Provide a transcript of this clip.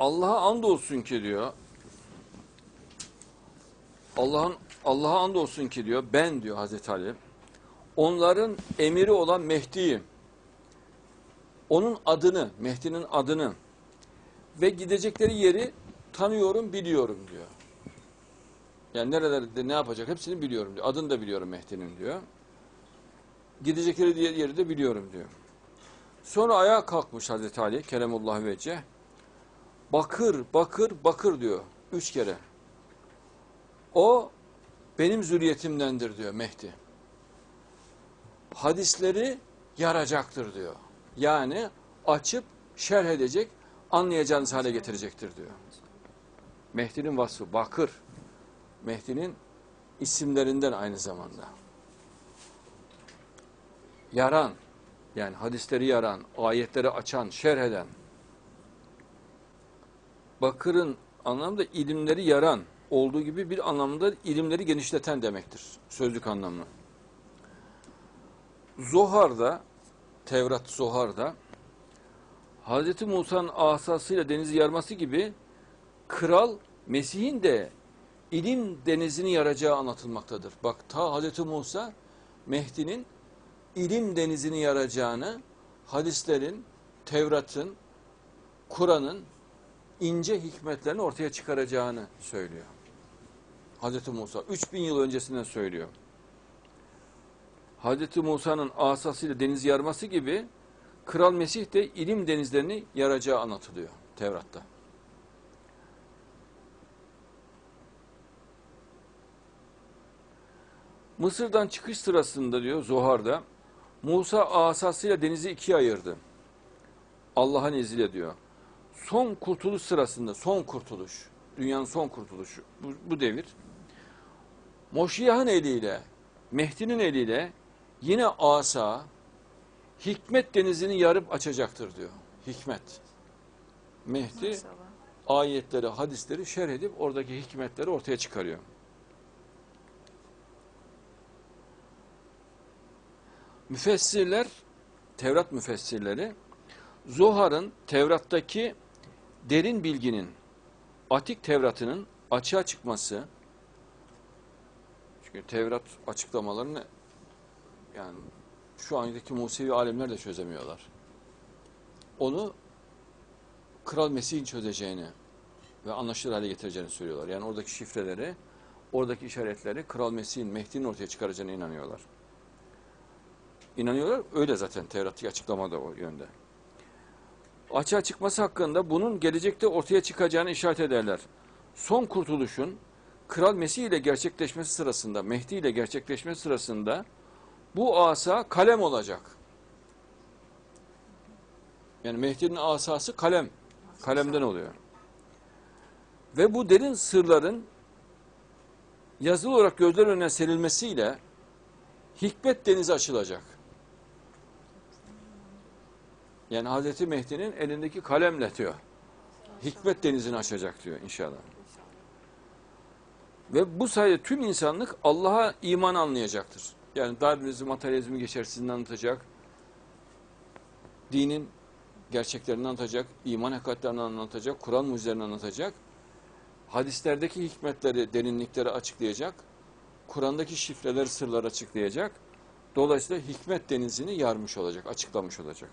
Allah'a andolsun ki diyor. Allah'ın Allah'a andolsun ki diyor ben diyor Hazreti Ali. Onların emiri olan Mehdi'yim. Onun adını, Mehdi'nin adını ve gidecekleri yeri tanıyorum, biliyorum diyor. Yani nerelerde ne yapacak hepsini biliyorum diyor. Adını da biliyorum Mehdi'nin diyor. Gidecekleri yeri de biliyorum diyor. Sonra ayağa kalkmış Hazreti Ali Keremullah Vecce. Bakır, bakır, bakır diyor. Üç kere. O benim zürriyetimdendir diyor Mehdi. Hadisleri yaracaktır diyor. Yani açıp şerh edecek, anlayacağınız hale getirecektir diyor. Mehdi'nin vasfı bakır. Mehdi'nin isimlerinden aynı zamanda. Yaran, yani hadisleri yaran, ayetleri açan, şerh eden. Bakır'ın anlamda ilimleri yaran olduğu gibi bir anlamda ilimleri genişleten demektir. Sözlük anlamı. Zohar'da, Tevrat Zohar'da Hz. Musa'nın asasıyla denizi yarması gibi kral Mesih'in de ilim denizini yaracağı anlatılmaktadır. Bak ta Hz. Musa Mehdi'nin ilim denizini yaracağını hadislerin, Tevrat'ın, Kur'an'ın ince hikmetlerini ortaya çıkaracağını söylüyor. Hz. Musa 3000 yıl öncesinden söylüyor. Hz. Musa'nın asasıyla deniz yarması gibi Kral Mesih de ilim denizlerini yaracağı anlatılıyor Tevrat'ta. Mısır'dan çıkış sırasında diyor Zohar'da Musa asasıyla denizi ikiye ayırdı. Allah'ın izniyle diyor. Son kurtuluş sırasında, son kurtuluş, dünyanın son kurtuluşu bu, bu devir. Moşiyah'ın eliyle, Mehdi'nin eliyle yine asa, hikmet denizini yarıp açacaktır diyor. Hikmet. Mehdi Maşallah. ayetleri, hadisleri şerh edip oradaki hikmetleri ortaya çıkarıyor. Müfessirler, Tevrat müfessirleri, Zohar'ın Tevrat'taki derin bilginin, Atik Tevrat'ının açığa çıkması, çünkü Tevrat açıklamalarını yani şu andaki Musevi alemler de çözemiyorlar. Onu Kral Mesih'in çözeceğini ve anlaşılır hale getireceğini söylüyorlar. Yani oradaki şifreleri, oradaki işaretleri Kral Mesih'in, Mehdi'nin ortaya çıkaracağına inanıyorlar. İnanıyorlar. Öyle zaten Tevrat'taki açıklama da o yönde. Açığa çıkması hakkında bunun gelecekte ortaya çıkacağını işaret ederler. Son kurtuluşun Kral Mesih ile gerçekleşmesi sırasında, Mehdi ile gerçekleşmesi sırasında bu asa kalem olacak. Yani Mehdi'nin asası kalem. Kalemden oluyor. Ve bu derin sırların yazılı olarak gözler önüne serilmesiyle hikmet denizi açılacak. Yani Hazreti Mehdi'nin elindeki kalemle diyor. Hikmet denizini açacak diyor inşallah. Ve bu sayede tüm insanlık Allah'a iman anlayacaktır. Yani Darwinizm, materyalizmi geçersizliğini anlatacak. Dinin gerçeklerini anlatacak, iman hakikatlerini anlatacak, Kur'an mucizelerini anlatacak. Hadislerdeki hikmetleri, derinlikleri açıklayacak. Kur'an'daki şifreleri, sırları açıklayacak. Dolayısıyla hikmet denizini yarmış olacak, açıklamış olacak.